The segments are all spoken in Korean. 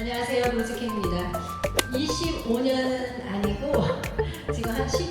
안녕하세요. 로즈킴입니다. 25년은 아니고 지금 한15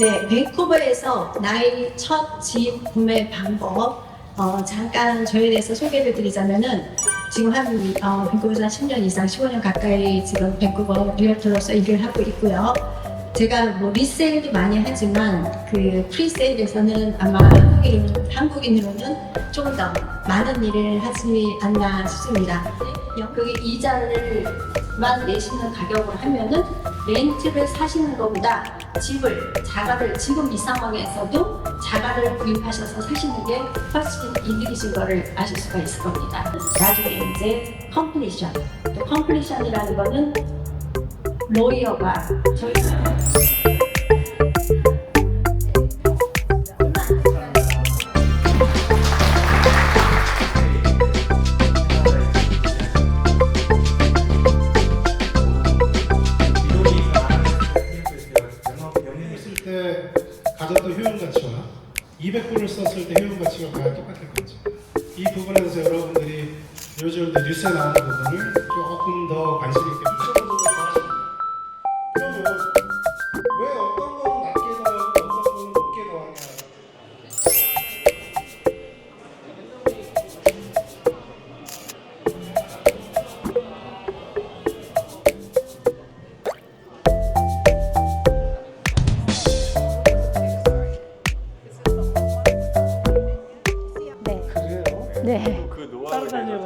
네, 밴쿠버에서 나의 첫 집 구매 방법 어, 잠깐 저에 대해서 소개를 드리자면은 지금 한 어, 밴쿠버에서 한 10년 이상 15년 가까이 지금 밴쿠버 리얼터로서 일을 하고 있고요. 제가 뭐 리세일도 많이 하지만 그 프리세일에서는 아마 한국인, 한국인으로는 조금 더 많은 일을 하지 않나 싶습니다. 여기 이자를만 내시는 가격으로 하면은 렌트를 사시는 것보다 집을 자가를 지금 이 상황에서도 자가를 구입하셔서 사시는 게 훨씬 이득이신 거를 아실 수가 있을 겁니다. 나중에 이제 컴플리션, 또 컴플리션이라는 거는 로이어가 저희 했 때 가졌던 효용 가치와 200불을 썼을 때 효용 가치가 과연 똑같을 건지. 이 부분에 대해서 여러분들이 요즘 뉴스에 나오는 부분을 조금 더 관심 있게 네. 그 주셨는데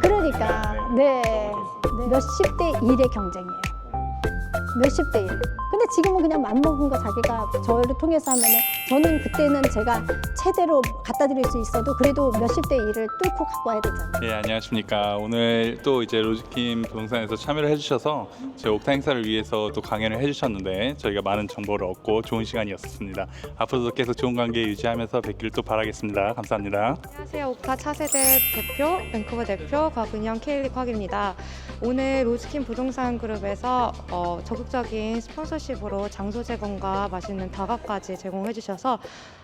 그러니까 네. 네. 몇십 대 1의 경쟁이에요. 몇십 대 1. 근데 지금은 그냥 맘먹은 거 자기가 저를 통해서 하면은 저는 그때는 제가 최대로 갖다 드릴 수 있어도 그래도 몇십 대 1을 뚫고 갖고 와야 되잖아요. 예 안녕하십니까 오늘 또 이제 로즈킴 부동산에서 참여를 해주셔서 저희 옥타 행사를 위해서 또 강연을 해주셨는데 저희가 많은 정보를 얻고 좋은 시간이었습니다 앞으로도 계속 좋은 관계 유지하면서 뵙기를 또 바라겠습니다 감사합니다 안녕하세요. 옥타 차세대 대표, 밴쿠버 대표 곽은영 케일리 곽입니다. 오늘 로즈킨 부동산 그룹에서 어, 적 극적인 스폰서십으로 장소 제공과 맛있는 다각까지 제공해 주셔서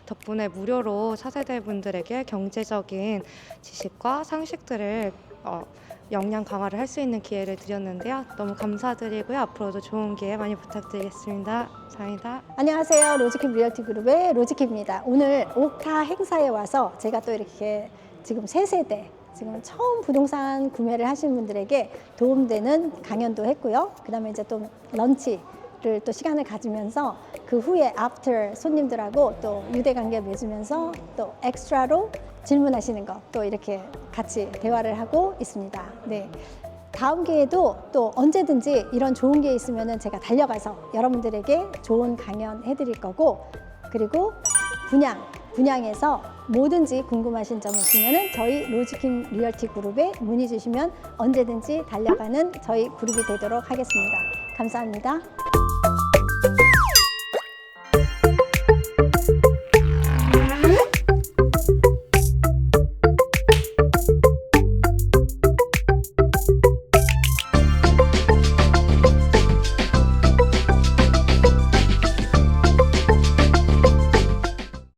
덕분에 무료로 차세대 분들에게 경제적인 지식과 상식들을 어, 역량 강화를 할 수 있는 기회를 드렸는데요. 너무 감사드리고요. 앞으로도 좋은 기회 많이 부탁드리겠습니다. 감사합니다. 안녕하세요. 로지킴 리얼티 그룹의 로지킴입니다. 오늘 옥타 행사에 와서 제가 또 이렇게 지금 세 세대 지금 처음 부동산 구매를 하시는 분들에게 도움되는 강연도 했고요. 그다음에 이제 또 런치를 또 시간을 가지면서 그 후에 after 손님들하고 또 유대 관계 맺으면서 또 엑스트라로 질문하시는 거또 이렇게 같이 대화를 하고 있습니다. 네. 다음 기회에도 또 언제든지 이런 좋은 게 있으면 제가 달려가서 여러분들에게 좋은 강연 해드릴 거고 그리고 분양, 분양에서 뭐든지 궁금하신 점 있으면 저희 로지킴 리얼티 그룹에 문의 주시면 언제든지 달려가는 저희 그룹이 되도록 하겠습니다. 감사합니다.